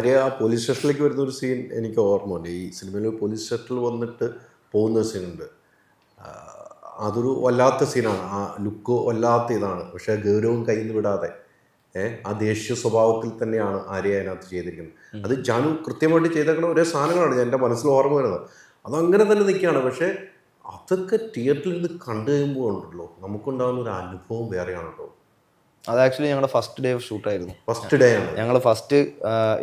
ആര്യ ആ പോലീസ് സ്റ്റേഷനിലേക്ക് വരുന്ന ഒരു സീൻ എനിക്ക് ഓർമ്മ ഉണ്ട്. ഈ സിനിമയിൽ പോലീസ് സ്റ്റേഷനിൽ വന്നിട്ട് പോകുന്ന സീനുണ്ട് അതൊരു വല്ലാത്ത സീനാണ് ആ ലുക്ക് വല്ലാത്ത ഇതാണ്. പക്ഷേ ഗൗരവം കയ്യിൽ നിന്ന് വിടാതെ ആ ദേഷ്യ സ്വഭാവത്തിൽ തന്നെയാണ് ആര്യ അതിനകത്ത് ചെയ്തിരിക്കുന്നത്. അത് ജാനു കൃത്യമായിട്ട് ചെയ്തേക്കുന്ന ഒരേ സാധനങ്ങളാണ്. എന്റെ മനസ്സിൽ ഓർമ്മ വരുന്നത്. അതങ്ങനെ തന്നെ നിൽക്കുകയാണ്. പക്ഷേ അതൊക്കെ തിയേറ്ററിൽ നിന്ന് കണ്ടു കഴിയുമ്പോൾ ഉണ്ടല്ലോ നമുക്കുണ്ടാകുന്ന ഒരു അനുഭവം വേറെയാണ് കേട്ടോ അത് ആക്ച്വലി ഞങ്ങളുടെ ഫസ്റ്റ് ഡേ ഓഫ് ഷൂട്ട് ആയിരുന്നു. ഫസ്റ്റ് ഡേ ആണ്. ഞങ്ങൾ ഫസ്റ്റ്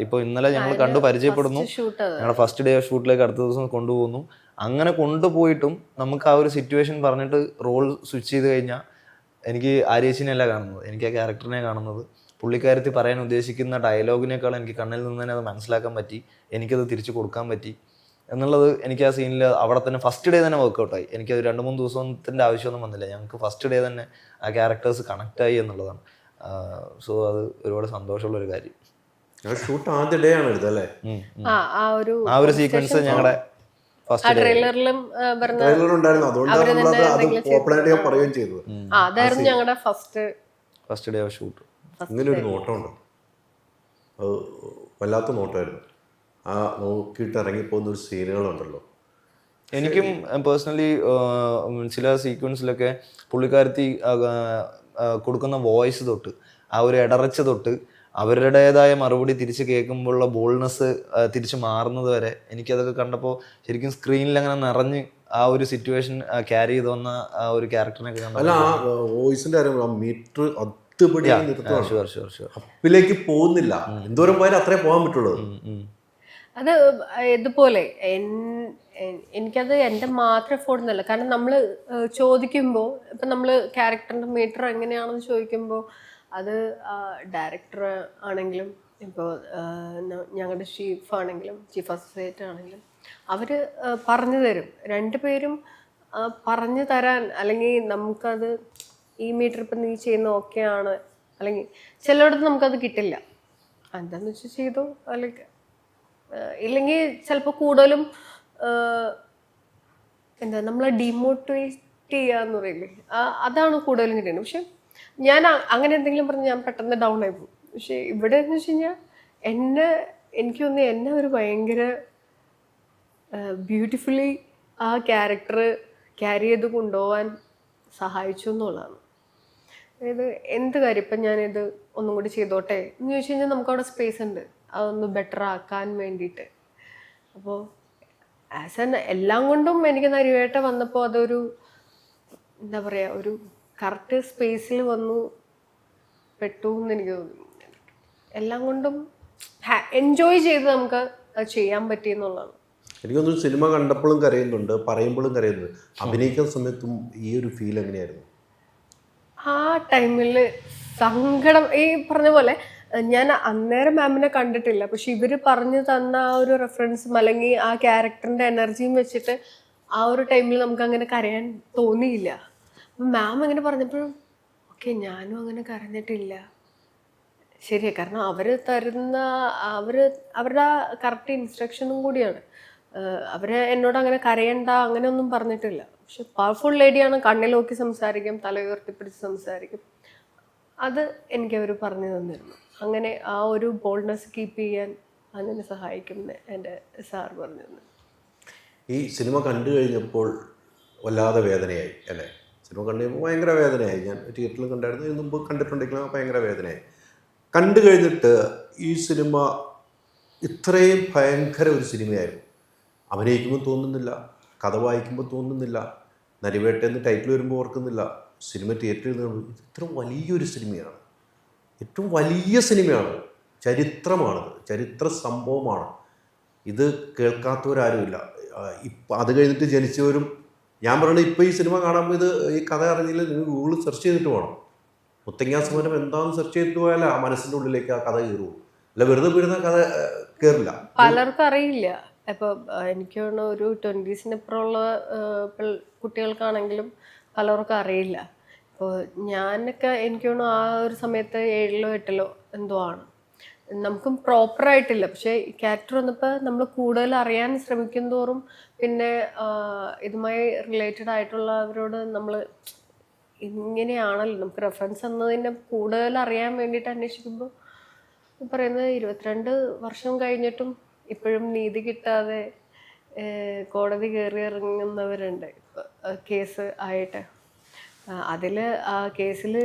ഇപ്പോൾ ഇന്നലെ ഞങ്ങൾ കണ്ടു പരിചയപ്പെടുന്നു. ഞങ്ങളുടെ ഫസ്റ്റ് ഡേ ഓഫ് ഷൂട്ടിലേക്ക് അടുത്ത ദിവസം കൊണ്ടുപോകുന്നു. അങ്ങനെ കൊണ്ടുപോയിട്ടും നമുക്ക് ആ ഒരു സിറ്റുവേഷൻ പറഞ്ഞിട്ട് റോൾ സ്വിച്ച് ചെയ്ത് കഴിഞ്ഞാൽ എനിക്ക് ആര്യേശിനെയല്ല കാണുന്നത്. എനിക്ക് ആ ക്യാരക്ടറിനെ കാണുന്നത്. പുള്ളിക്കാരത്തി പറയാൻ ഉദ്ദേശിക്കുന്ന ഡയലോഗിനേക്കാൾ എനിക്ക് കണ്ണിൽ നിന്ന് തന്നെ അത് മനസ്സിലാക്കാൻ പറ്റി. എനിക്കത് തിരിച്ചു കൊടുക്കാൻ പറ്റി. എന്നുള്ളത് എനിക്ക് ആ സീനിൽ അവിടെ തന്നെ ഫസ്റ്റ് ഡേ തന്നെ വർക്കൗട്ടായി അത് രണ്ട് മൂന്ന് ദിവസത്തിന്റെ ആവശ്യമൊന്നും വന്നില്ല. ഞങ്ങൾക്ക് ഫസ്റ്റ് ഡേ തന്നെ ആ ക്യാരക്ടേഴ്സ് കണക്ട് ആയി എന്നുള്ളതാണ്. സോ അത് ഒരുപാട് സന്തോഷമുള്ള ഒരു കാര്യം. ഷൂട്ട് ആദ്യ ഡേ ആണ് എടുത്തത് അല്ലേ. ആ ആ ഒരു ആ ഒരു സീക്വൻസ് ഞങ്ങളുടെ ഫസ്റ്റ് ഡേ ഷൂട്ട് ഇങ്ങനെ ഒരു നോട്ടമുണ്ട്. അത് വല്ലാത്ത നോട്ടമായിരുന്നു ആ നോക്കിയിട്ട് ഇറങ്ങിപ്പോകുന്ന ഒരു സീനുകളുണ്ടല്ലോ. എനിക്കും പേഴ്സണലി ചില സീക്വൻസിലൊക്കെ പുള്ളിക്കാരത്തി കൊടുക്കുന്ന വോയിസ് തൊട്ട് ആ ഒരു ഇടറച്ച തൊട്ട് അവരുടേതായ മറുപടി തിരിച്ച് കേൾക്കുമ്പോഴുള്ള ബോൾനെസ് തിരിച്ച് മാറുന്നത് വരെ എനിക്കതൊക്കെ കണ്ടപ്പോൾ ശരിക്കും സ്ക്രീനിൽ അങ്ങനെ നിറഞ്ഞ് ആ ഒരു സിറ്റുവേഷൻ ക്യാരി ചെയ്ത് വന്ന ആ ഒരു ക്യാരക്ടറിനൊക്കെ അല്ല ആ വോയിസിന്റെ കാര്യം മീറ്റർ അത്തുപടി അപ്പിലേക്ക് പോകുന്നില്ല. എന്തോരം പോയാലും അത്രേ പോകാൻ പറ്റുള്ളൂ. അത് ഇതുപോലെ. എനിക്കത് എന്റെ മാത്രം എഫോർഡ് എന്നല്ല. കാരണം നമ്മൾ ചോദിക്കുമ്പോൾ ഇപ്പം നമ്മൾ ക്യാരക്ടറിന്റെ മീറ്റർ എങ്ങനെയാണെന്ന് ചോദിക്കുമ്പോൾ അത് ഡയറക്ടർ ആണെങ്കിലും ഇപ്പോൾ ഞങ്ങളുടെ ചീഫ് ആണെങ്കിലും ചീഫ് അസോസിയേറ്റ് ആണെങ്കിലും അവർ പറഞ്ഞു തരും. രണ്ടുപേരും പേരും പറഞ്ഞു തരാൻ അല്ലെങ്കിൽ നമുക്കത് ഈ മീറ്റർ ഇപ്പം നീ ചെയ്യുന്ന ഓക്കെ ആണ്. അല്ലെങ്കിൽ ചിലയിടത്ത് നമുക്കത് കിട്ടില്ല. എന്താണെന്ന് വെച്ചാൽ ചെയ്തു അല്ലെങ്കിൽ ഇല്ലെങ്കിൽ ചിലപ്പോൾ കൂടുതലും എന്താ നമ്മളെ ഡിമോട്ടിവേറ്റ് ചെയ്യാന്ന് പറയില്ലേ? അതാണ് കൂടുതലും കിട്ടുന്നത് പക്ഷെ ഞാൻ അങ്ങനെ എന്തെങ്കിലും പറഞ്ഞ് ഞാൻ പെട്ടെന്ന് ഡൗൺ ആയി പോകും പക്ഷെ ഇവിടെ എന്ന് വെച്ച് കഴിഞ്ഞാൽ എന്നെ എനിക്ക് തോന്നി എന്നെ ഒരു ഭയങ്കര ബ്യൂട്ടിഫുള്ളി ആ ക്യാരക്ടർ ക്യാരി ചെയ്ത് കൊണ്ടുപോകാൻ സഹായിച്ചു എന്നുള്ളതാണ്. അതായത് എന്ത് കാര്യം ഇപ്പം ഞാനിത് ഒന്നും കൂടി ചെയ്തോട്ടെ എന്ന് ചോദിച്ചു കഴിഞ്ഞാൽ നമുക്ക് അവിടെ സ്പേസ് ഉണ്ട്. അതൊന്ന് ബെറ്റർ ആക്കാൻ വേണ്ടിയിട്ട്. അപ്പോൾ ആസ് എൻ എല്ലാം കൊണ്ടും എനിക്ക് നരിവേട്ട വന്നപ്പോൾ അതൊരു എന്താ പറയുക ഒരു കറക്റ്റ് സ്പേസിൽ വന്നു പെട്ടു എന്ന് എനിക്ക് തോന്നി എല്ലാം കൊണ്ടും എൻജോയ് ചെയ്ത് നമുക്ക് അത് ചെയ്യാൻ പറ്റി എന്നുള്ളതാണ്. എനിക്കൊന്നും സിനിമ കണ്ടപ്പോഴും കരയുന്നുണ്ട് പറയുമ്പോഴും കരയുന്നുണ്ട്. അഭിനയിക്കുന്ന സമയത്തും ഈ ഒരു ഫീൽ എങ്ങനെയായിരുന്നു? ആ ടൈമിൽ സങ്കടം ഈ പറഞ്ഞ പോലെ ഞാൻ അന്നേരം മാമിനെ കണ്ടിട്ടില്ല. പക്ഷെ ഇവർ പറഞ്ഞു തന്ന ആ ഒരു റെഫറൻസും അല്ലെങ്കിൽ ആ ക്യാരക്ടറിന്റെ എനർജിയും വെച്ചിട്ട് ആ ഒരു ടൈമിൽ നമുക്ക് അങ്ങനെ കരയാൻ തോന്നിയില്ല. മാം അങ്ങനെ പറഞ്ഞപ്പോഴും ഓക്കെ ഞാനും അങ്ങനെ കരഞ്ഞിട്ടില്ല. ശരിയാ കാരണം അവർ തരുന്ന അവർ അവരുടെ കറക്റ്റ് ഇൻസ്ട്രക്ഷനും കൂടിയാണ്. അവർ എന്നോട് അങ്ങനെ കരയണ്ട അങ്ങനെയൊന്നും പറഞ്ഞിട്ടില്ല. പക്ഷെ പവർഫുൾ ലേഡിയാണ് കണ്ണിൽ നോക്കി സംസാരിക്കും തല ഉയർത്തിപ്പിടിച്ച് സംസാരിക്കും. അത് എനിക്ക് അവർ പറഞ്ഞു തന്നിരുന്നു. അങ്ങനെ ആ ഒരു ബോൾഡ്നെസ് കീപ്പ് ചെയ്യാൻ അങ്ങനെ സഹായിക്കുമെന്ന് എന്റെ സാർ പറഞ്ഞു ഈ സിനിമ കണ്ടു കഴിഞ്ഞപ്പോൾ വല്ലാതെ വേദനയായി അല്ലേ? സിനിമ കണ്ടു കഴിഞ്ഞപ്പോൾ ഭയങ്കര വേദനയായി. ഞാൻ തിയേറ്ററിൽ കണ്ടായിരുന്നു. ഇതിന് മുമ്പ് കണ്ടിട്ടുണ്ടെങ്കിലും ഭയങ്കര വേദനയായി. കണ്ടു കഴിഞ്ഞിട്ട് ഈ സിനിമ ഇത്രയും ഭയങ്കര ഒരു സിനിമയായിരുന്നു അഭിനയിക്കുമ്പോൾ തോന്നുന്നില്ല കഥ വായിക്കുമ്പോൾ തോന്നുന്നില്ല നരിവേട്ട എന്ന് ടൈറ്റിൽ വരുമ്പോൾ ഓർക്കുന്നില്ല സിനിമ തിയേറ്ററിൽ നിന്ന് ഇത്ര വലിയൊരു സിനിമയാണ് ഏറ്റവും വലിയ സിനിമയാണ്. ചരിത്രമാണത് ചരിത്ര സംഭവമാണ്. ഇത് കേൾക്കാത്തവരാരുമില്ല. ഇപ്പം അത് കഴിഞ്ഞിട്ട് ജനിച്ചവരും ഞാൻ പറയണത് ഇപ്പോൾ ഈ സിനിമ കാണുമ്പോൾ ഇത് ഈ കഥ അറിഞ്ഞില്ല നിങ്ങൾ ഗൂഗിളിൽ സെർച്ച് ചെയ്തിട്ട് വേണം മുത്തങ്ങാ സമരം എന്താണെന്ന് സെർച്ച് ചെയ്തിട്ട് പോയാൽ ആ മനസ്സിന്റെ ഉള്ളിലേക്ക് ആ കഥ കയറുള്ളൂ. അല്ല വെറുതെ വീഴുന്ന കഥ കയറില്ല പലർക്കും അറിയില്ല. ഇപ്പൊ ആഹ് എനിക്ക് തോന്നുന്നു ഒരു ട്വന്റീസിനപ്പുറമുള്ള കുട്ടികൾക്കാണെങ്കിലും പലർക്കും അറിയില്ല. ഇപ്പോൾ ഞാനൊക്കെ എനിക്ക് തോന്നുന്നു ആ ഒരു സമയത്ത് ഏഴിലോ എട്ടിലോ എന്തോ ആണ്. നമുക്കും പ്രോപ്പറായിട്ടില്ല പക്ഷേ ക്യാരക്ടർ വന്നപ്പോൾ നമ്മൾ കൂടുതൽ അറിയാൻ ശ്രമിക്കും തോറും പിന്നെ ഇതുമായി റിലേറ്റഡ് ആയിട്ടുള്ളവരോട് നമ്മൾ ഇങ്ങനെയാണല്ലോ. നമുക്ക് റെഫറൻസ് എന്നതിനെ കൂടുതൽ അറിയാൻ വേണ്ടിയിട്ട് അന്വേഷിക്കുമ്പോൾ പറയുന്നത് ഇരുപത്തിരണ്ട് വർഷം കഴിഞ്ഞിട്ടും ഇപ്പോഴും നീതി കിട്ടാതെ കോടതി കയറി ഇറങ്ങുന്നവരുണ്ട്. കേസ് ആയിട്ട്. അതിൽ ആ കേസിൽ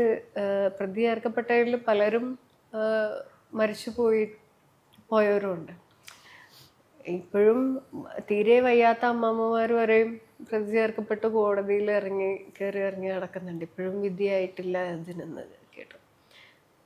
പ്രതി ചേർക്കപ്പെട്ടവരിൽ പലരും മരിച്ചു പോയി പോയവരുമുണ്ട്. ഇപ്പോഴും തീരെ വയ്യാത്ത അമ്മാമ്മമാർ വരെയും പ്രതി ചേർക്കപ്പെട്ട് കോടതിയിൽ ഇറങ്ങി കയറി ഇറങ്ങി നടക്കുന്നുണ്ട്. ഇപ്പോഴും വിധിയായിട്ടില്ല അതിനെന്നത്